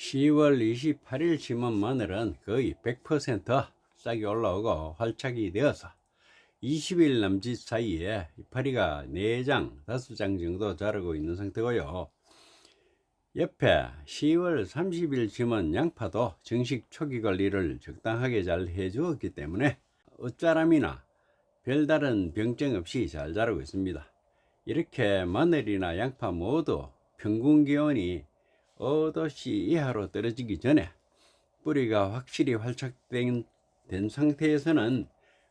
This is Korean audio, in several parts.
10월 28일 심은 마늘은 거의 100% 싹이 올라오고 활착이 되어서 20일 남짓 사이에 이파리가 4장, 5장 정도 자라고 있는 상태고요. 옆에 10월 30일 심은 양파도 정식 초기 관리를 적당하게 잘 해주었기 때문에 어짜람이나 별다른 병증 없이 잘 자라고 있습니다. 이렇게 마늘이나 양파 모두 평균 기온이 5도씨 이하로 떨어지기 전에 뿌리가 확실히 활착된 된 상태에서는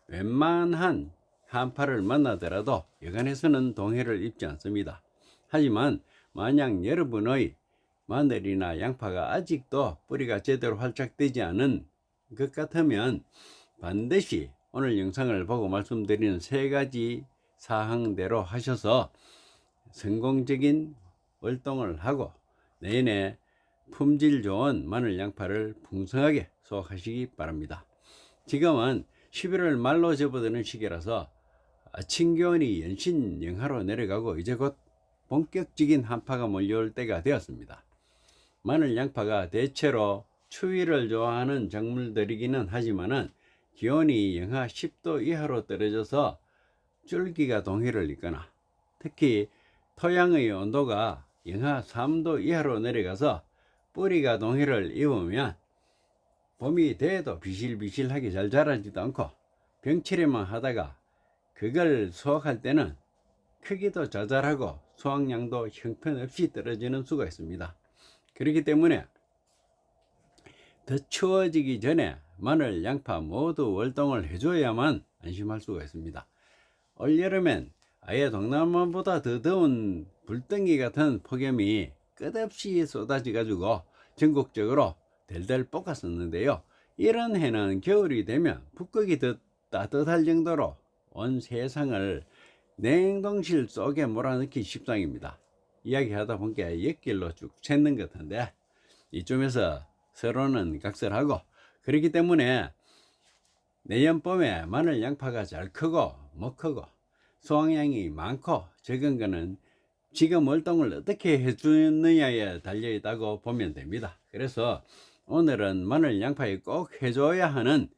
웬만한 한파를 만나더라도 여간에서는 동해를 입지 않습니다. 하지만 만약 여러분의 마늘이나 양파가 아직도 뿌리가 제대로 활착되지 않은 것 같으면 반드시 오늘 영상을 보고 말씀드리는 세 가지 사항대로 하셔서 성공적인 월동을 하고 내년에 품질 좋은 마늘 양파를 풍성하게 수확하시기 바랍니다. 지금은 11월 말로 접어드는 시기라서 아침 기온이 연신 영하로 내려가고 이제 곧 본격적인 한파가 몰려올 때가 되었습니다. 마늘 양파가 대체로 추위를 좋아하는 작물들이기는 하지만은 기온이 영하 10도 이하로 떨어져서 줄기가 동해를 입거나 특히 토양의 온도가 영하 3도 이하로 내려가서 뿌리가 동해를 입으면 봄이 돼도 비실비실하게 잘 자라지도 않고 병치레만 하다가 그걸 수확할 때는 크기도 자잘하고 수확량도 형편없이 떨어지는 수가 있습니다. 그렇기 때문에 더 추워지기 전에 마늘, 양파 모두 월동을 해줘야만 안심할 수가 있습니다. 올여름엔 아예 동남아보다 더 더운 불덩이 같은 폭염이 끝없이 쏟아져 가지고 전국적으로 델델 볶았었는데요. 이런 해는 겨울이 되면 북극이 더 따뜻할 정도로 온 세상을 냉동실 속에 몰아넣기 십상입니다. 이야기하다 보니까 옆길로 쭉 샜는 것 같은데 이쯤에서 서로는 각설하고 그렇기 때문에 내년 봄에 마늘 양파가 잘 크고 못 크고 수확량이 많고 적은 거는 지금 월동을 어떻게 해주느냐에 달려 있다고 보면 됩니다. 그래서 오늘은 마늘 양파에 꼭 해줘야 하는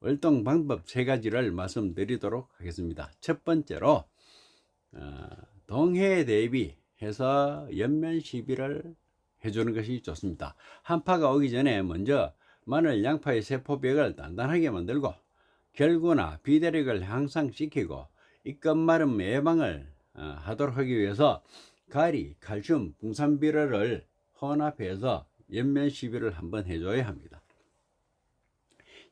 월동 방법 세 가지를 말씀드리도록 하겠습니다. 첫 번째로 어, 동해 대비해서 연면 시비를 해주는 것이 좋습니다. 한파가 오기 전에 먼저 마늘 양파의 세포벽을 단단하게 만들고 결구나 비대력을 향상시키고 입금마름 예방을 어, 하도록 하기 위해서 가리, 칼슘, 붕산비료를 혼합해서 연면 시비를 한번 해줘야 합니다.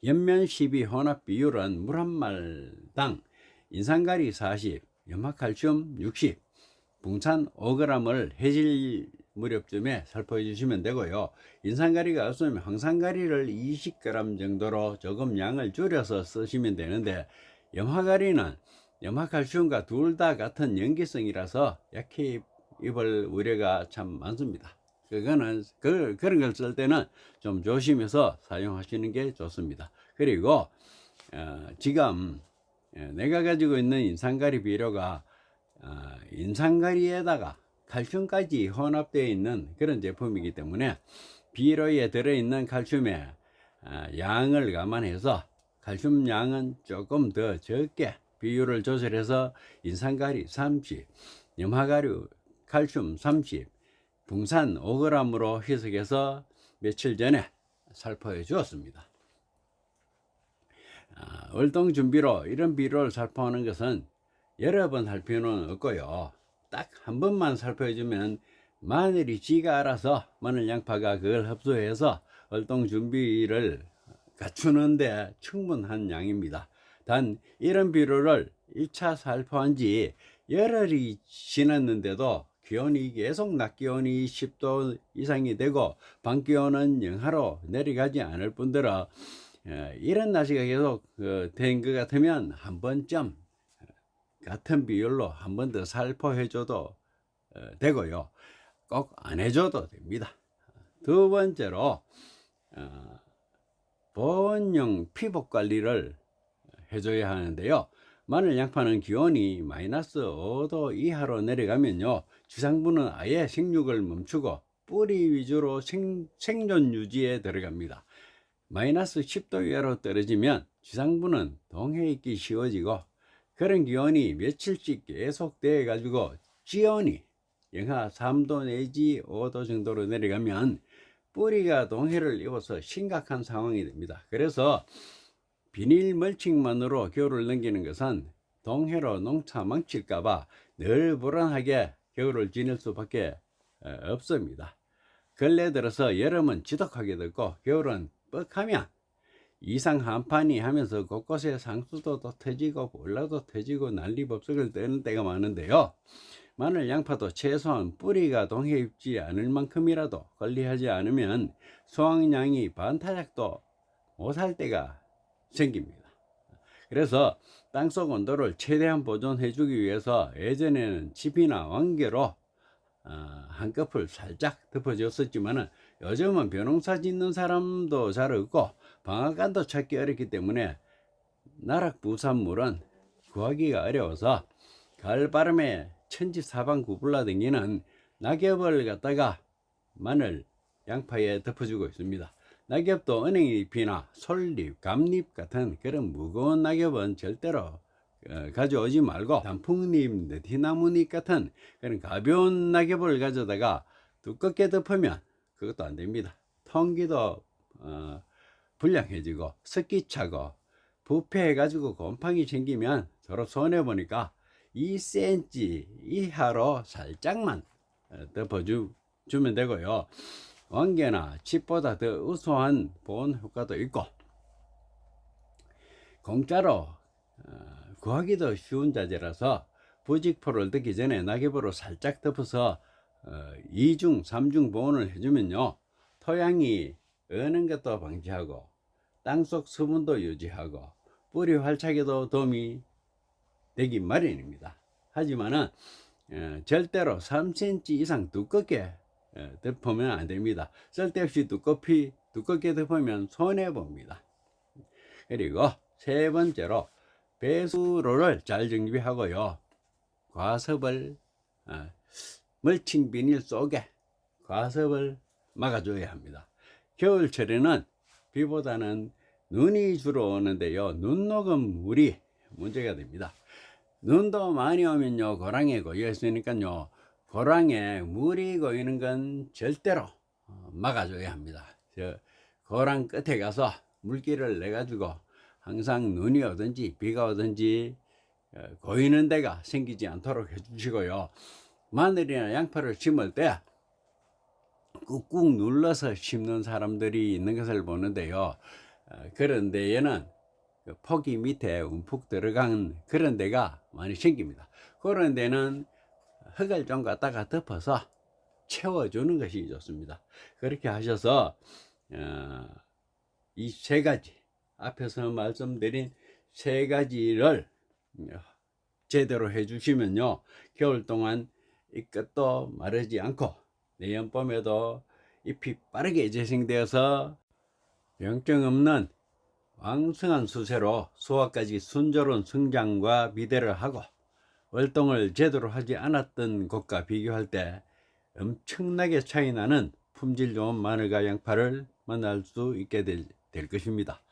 연면 시비 혼합 비율은 물 한 말당 인산가리 40, 염화칼슘 60, 붕산 5g을 해질 무렵쯤에 살포해 주시면 되고요. 인산가리가 없으면 황산가리를 20g 정도로 조금 양을 줄여서 쓰시면 되는데 염화가리는 염화칼슘과 둘 다 같은 염기성이라서 약해 입을 우려가 참 많습니다. 그거는 그, 그런 걸 쓸 때는 좀 조심해서 사용하시는 게 좋습니다. 그리고 어, 지금 어, 내가 가지고 있는 인산가리 비료가 어, 인산가리에다가 칼슘까지 혼합되어 있는 그런 제품이기 때문에 비료에 들어있는 칼슘의 어, 양을 감안해서 칼슘 양은 조금 더 적게 비율을 조절해서 인산가리 30, 염화가루 칼슘 30, 붕산 5g으로 희석해서 며칠 전에 살포해 주었습니다. 아, 월동 준비로 이런 비료를 살포하는 것은 여러 번 할 필요는 없고요. 딱 한 번만 살포해 주면 마늘이 지가 알아서 마늘 양파가 그걸 흡수해서 월동 준비를 갖추는데 충분한 양입니다. 단 이런 비료를 1차 살포한 지 열흘이 지났는데도 기온이 계속 낮 기온이 10도 이상이 되고 밤 기온은 영하로 내려가지 않을 뿐더러 어, 이런 날씨가 계속 된 것 같으면 한 번쯤 같은 비율로 한 번 더 살포해 줘도 어, 되고요. 꼭 안 해줘도 됩니다. 두 번째로 어, 보온용 피복 관리를 해줘야 하는데요. 마늘 양파는 기온이 마이너스 5도 이하로 내려가면요. 주상부는 아예 생육을 멈추고 뿌리 위주로 생, 생존 유지에 들어갑니다. 마이너스 10도 이하로 떨어지면 지상부는 동해 있기 쉬워지고 그런 기온이 며칠씩 계속돼 가지고 지온이 영하 3도 내지 5도 정도로 내려가면 뿌리가 동해를 입어서 심각한 상황이 됩니다. 그래서 비닐 멀칭만으로 겨울을 넘기는 것은 동해로 농사 망칠까봐 늘 불안하게 겨울을 지낼 수밖에 어, 없습니다. 근래 들어서 여름은 지독하게 덥고 겨울은 뻑하면 이상 한판이 하면서 곳곳에 상수도도 터지고 볼라도 터지고 난리법석을 떠는 때가 많은데요. 마늘 양파도 최소한 뿌리가 동해 입지 않을 만큼이라도 관리하지 않으면 수확량이 반타작도 못 할 때가 생깁니다. 그래서 땅속 온도를 최대한 보존해 주기 위해서 예전에는 칩이나 왕개로 어, 한꺼풀 살짝 덮어줬었지만은 요즘은 벼농사 짓는 사람도 잘 없고 방앗간도 찾기 어렵기 때문에 나락 부산물은 구하기가 어려워서 가을 바람에 천지 사방 구불러 댕기는 낙엽을 갖다가 마늘, 양파에 덮어주고 있습니다. 낙엽도 은행잎이나 솔잎, 감잎 같은 그런 무거운 낙엽은 절대로 어, 가져오지 말고 단풍잎, 느티나무잎 같은 그런 가벼운 낙엽을 가져다가 두껍게 덮으면 그것도 안 됩니다. 통기도 어, 불량해지고 습기 차고 부패해가지고 곰팡이 생기면 서로 손해 보니까 2cm 이하로 살짝만 어, 덮어주면 되고요. 왕개나 칩보다 더 우수한 보온 효과도 있고 공짜로 어, 구하기도 쉬운 자재라서 부직포를 넣기 전에 낙엽으로 살짝 덮어서 어, 2중, 3중 보온을 해주면요 토양이 어는 것도 방지하고 땅속 수분도 유지하고 뿌리 활착에도 도움이 되기 마련입니다. 하지만은 어, 절대로 3cm 이상 두껍게 어, 덮으면 안 됩니다. 쓸데없이 두껍이 두껍게 덮으면 손해 봅니다. 그리고 세 번째로 배수로를 잘 정비하고요. 과습을 어, 멀칭 비닐 속에 과습을 막아줘야 합니다. 겨울철에는 비보다는 눈이 주로 오는데요. 눈 녹은 물이 문제가 됩니다. 눈도 많이 오면요 고랑에 고여 있으니까요 고랑에 물이 고이는 건 절대로 어, 막아줘야 합니다. 저 고랑 끝에 가서 물기를 내 가지고 항상 눈이 오든지 비가 오든지 어, 고이는 데가 생기지 않도록 해주시고요. 마늘이나 양파를 심을 때 꾹꾹 눌러서 심는 사람들이 있는 것을 보는데요. 어, 그런 데에는 그 폭이 밑에 움푹 들어간 그런 데가 많이 생깁니다. 그런 데는 흙을 좀 갖다가 덮어서 채워주는 것이 좋습니다. 그렇게 하셔서 어, 이 세 가지 앞에서 말씀드린 세 가지를 제대로 해주시면요 겨울 동안 이 끝도 마르지 않고 내년 봄에도 잎이 빠르게 재생되어서 병증 없는 왕성한 수세로 수확까지 순조로운 성장과 비대를 하고 월동을 제대로 하지 않았던 곳과 비교할 때 엄청나게 차이나는 품질 좋은 마늘과 양파를 만날 수 있게 될, 될 것입니다.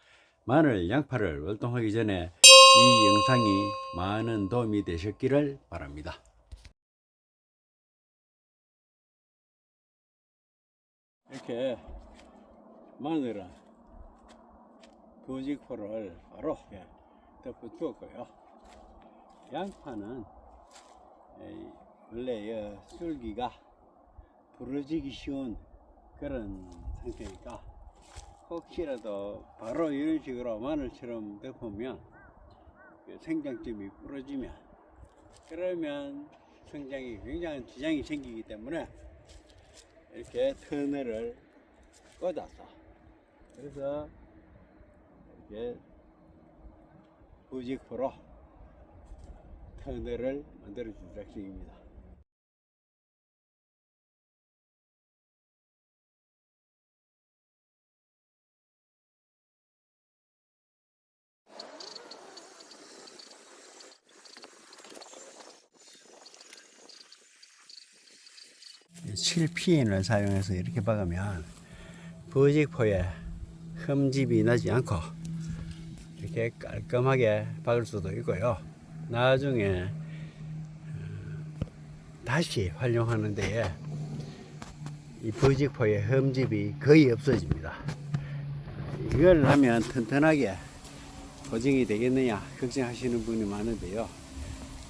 마늘, 양파를 월동하기 전에 이 영상이 많은 도움이 되셨기를 바랍니다. 이렇게 마늘은 부직포를 바로 예, 덮어 주었고요. 양파는 원래 이 술기가 부러지기 쉬운 그런 상태니까 혹시라도 바로 이런 식으로 마늘처럼 덮으면 그 생장점이 부러지면 그러면 성장이 굉장한 지장이 생기기 때문에 이렇게 터널을 꽂아서 그래서 이렇게 부직포로 터널을 만들어 준 작식입니다. 7P인을 사용해서 이렇게 박으면 부직포에 흠집이 나지 않고 이렇게 깔끔하게 박을 수도 있고요. 나중에 어, 다시 활용하는 데에 이 부직포의 흠집이 거의 없어집니다. 이걸 하면 튼튼하게 고정이 되겠느냐 걱정하시는 분이 많은데요.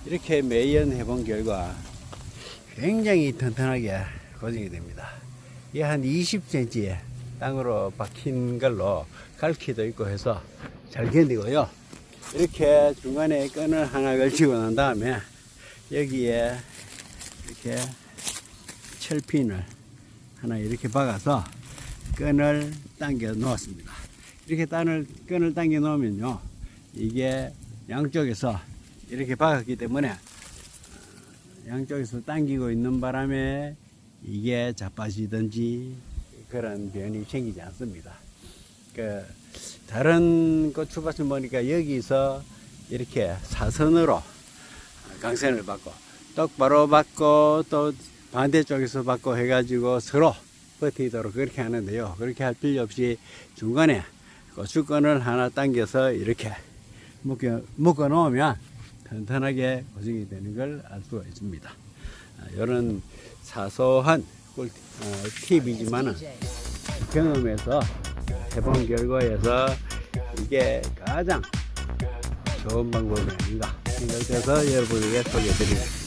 이렇게 매연 해본 결과 굉장히 튼튼하게 고정이 됩니다. 이게 한 20cm에 땅으로 박힌 걸로 갈퀴도 있고 해서 잘 견디고요. 이렇게 중간에 끈을 하나 걸치고 난 다음에 여기에 이렇게 철핀을 하나 이렇게 박아서 끈을 당겨 놓았습니다. 이렇게 끈을, 끈을 당겨 놓으면요. 이게 양쪽에서 이렇게 박았기 때문에 양쪽에서 당기고 있는 바람에 이게 자빠지든지 그런 변이 생기지 않습니다. 그 다른 고추밭을 보니까 여기서 이렇게 사선으로 강선을 받고 똑바로 받고 또 반대쪽에서 받고 해가지고 서로 버티도록 그렇게 하는데요. 그렇게 할 필요 없이 중간에 고추건을 하나 당겨서 이렇게 묶어, 묶어 놓으면 튼튼하게 고정이 되는 걸 알 수가 있습니다. 이런 사소한 꿀, 어, 팁이지만은 경험에서 해본 결과에서 이게 가장 좋은 방법이 아닌가 생각돼서 여러분에게 소개해드립니다.